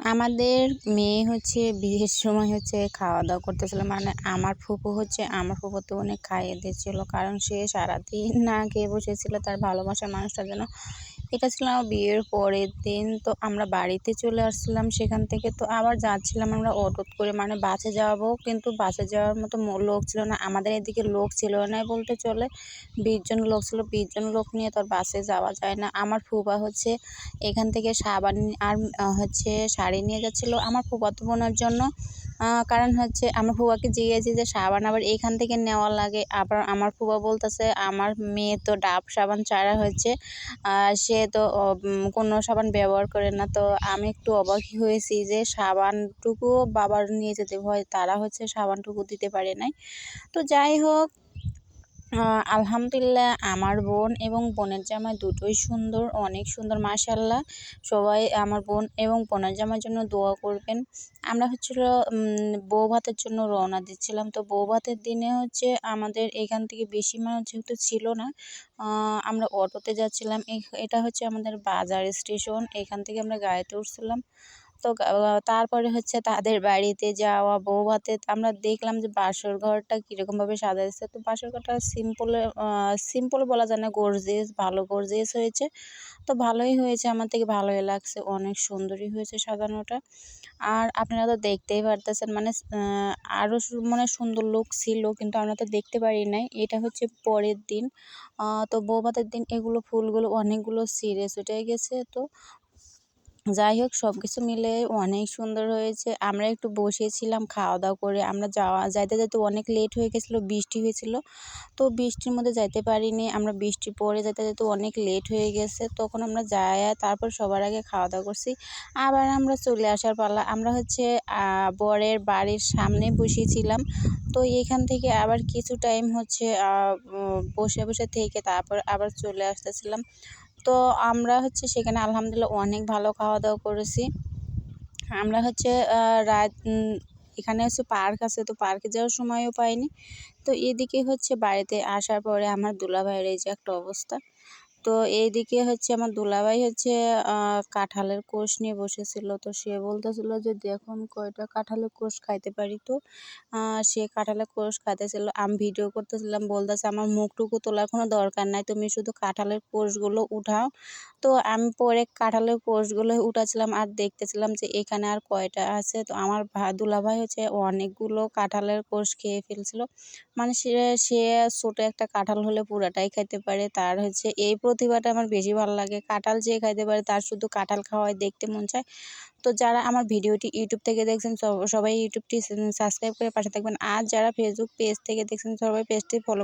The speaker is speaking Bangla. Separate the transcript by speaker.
Speaker 1: আমাদের মেয়ে হচ্ছে বিয়ের সময় হচ্ছে খাওয়া দাওয়া করতেছিল। মানে আমার ফুপু হচ্ছে, আমার ফুপু তো অনেক খাইয়ে দিচ্ছিল কারণ সে সারাদিন না খেয়ে বসেছিল। তার ভালোবাসার মানুষটার জন্য এটা ছিল আমার বিয়ের পরের দিন। তো আমরা বাড়িতে চলে আসছিলাম সেখান থেকে। তো আবার যাচ্ছিলাম আমরা অটো করে। মানে বাসে যাব কিন্তু বাসে যাওয়ার মতো লোক ছিল না। আমাদের এদিকে লোক ছিল না বলতে চলে। বিশজন লোক ছিল। বিশজন লোক নিয়ে তোর বাসে যাওয়া যায় না। আমার ফুবা হচ্ছে এখান থেকে সাবান আর হচ্ছে শাড়ি নিয়ে যাচ্ছিল। আমার ফুফাতো বোনের জন্য কারণ হচ্ছে আমার ফুফাকে জিজ্ঞেসি যে, সাবান আবার এখান থেকে নেওয়া লাগে? আবার আমার ফুফা বলতেছে, আমার মেয়ে তো ডাব সাবান ছাড়া হচ্ছে সে তো কোনো সাবান ব্যবহার করে না। তো আমি একটু অবাকই হয়েছি যে, সাবানটুকুও বাবার নিয়ে যেতে হয়, তারা হচ্ছে সাবানটুকু দিতে পারে নাই। তো যাই হোক আলহামদুলিল্লাহ আমার বোন এবং বোনের জামাই দুটোই সুন্দর, অনেক সুন্দর মাশাল্লাহ সবাই আমার বোন এবং বোনের জামাইয়ের জন্য দোয়া করবেন। আমরা হচ্ছিল বউ ভাতের জন্য রওনা দিচ্ছিলাম। তো বউ ভাতের দিনে হচ্ছে আমাদের এখান থেকে বেশি মানুষ যেহেতু ছিল না আমরা অটোতে যাচ্ছিলাম। এটা হচ্ছে আমাদের বাজার স্টেশন। এখান থেকে আমরা গাড়িতে উঠছিলাম। তো তারপরে হচ্ছে তাদের বাড়িতে যাওয়া, বউ ভাতে আমরা দেখলাম যে বাসর ঘরটা কীরকমভাবে সাজাইছে। তো বাসর ঘরটা সিম্পলে সিম্পল বলা যায় না গর্জিয়াস ভালো গর্জিয়াস হয়েছে। তো ভালোই হয়েছে, আমার থেকে ভালোই লাগছে, অনেক সুন্দরই হয়েছে সাজানোটা। আর আপনারা তো দেখতেই পারতেছেন মানে আরও মানে সুন্দর লোক ছিল, কিন্তু আমরা তো দেখতে পারি নাই। এটা হচ্ছে পরের দিন তো বৌভাতের দিন এগুলো ফুলগুলো অনেকগুলো সিরিয়াস উঠে গেছে, তো যাই হোক সব কিছু মিলে অনেক সুন্দর হয়েছে। আমরা একটু বসেছিলাম খাওয়া দাওয়া করে। আমরা যাওয়া, যাইতে যাইতে অনেক লেট হয়ে গেছিল, বৃষ্টি হয়েছিল। তো বৃষ্টির মধ্যে যাইতে পারিনি। আমরা বৃষ্টি পরে যেতে যেতে অনেক লেট হয়ে গেছে। তখন আমরা যাই তারপর সবার আগে খাওয়া দাওয়া করছি। আবার আমরা চলে আসার পালা। আমরা হচ্ছে বরের বাড়ির সামনে বসেছিলাম। তো এখান থেকে আবার কিছু টাইম হচ্ছে বসে বসে থেকে তারপর আবার চলে আসতেছিলাম। তো আমরা হচ্ছে সেখানে আলহামদুলিল্লাহ অনেক ভালো খাওয়া দাওয়া করেছি। আমরা হচ্ছে রাত এখানে হচ্ছে পার্ক আছে তো পার্কে যাওয়ার সময়ও পাইনি। তো এদিকে হচ্ছে বাড়িতে আসার পরে আমার দুলাভাইয়ের এই যে একটা অবস্থা। তো এইদিকে হচ্ছে আমার দুলাভাই হচ্ছে কাঁঠালের কোষ নিয়ে বসেছিল। তো সে বলতেছিল যে, দেখুন কয়টা কাঁঠালের কোষ খাইতে পারি তো? সে কাঁঠালের কোষ খাইতেছিল। আমি ভিডিও করতেছিলাম, বলতেছে, আমার মুখটুকু তোলার কোনো দরকার নাই, তুমি শুধু কাঁঠালের কোষগুলো উঠাও। তো আমি পরে কাঁঠালের কোষগুলো উঠাছিলাম আর দেখতেছিলাম যে, এখানে আর কয়টা আছে। তো আমার দুলাভাই হচ্ছে অনেকগুলো কাঁঠালের কোষ খেয়ে ফেলছিল। মানে সে সে ছোটো একটা কাঁঠাল হলে পুরাটাই খাইতে পারে। তার হচ্ছে এই প্রতিভাটা আমার বেশি ভালো লাগে। কাঁঠাল যে খাইতে পারে তার শুধু কাঁঠাল খাওয়াই দেখতে মন চায়। তো যারা আমার ভিডিওটি ইউটিউব থেকে দেখছেন সবাই ইউটিউবটি সাবস্ক্রাইব করে পাশে থাকবেন। আর যারা ফেসবুক পেজ থেকে দেখছেন সবাই পেজটি ফলো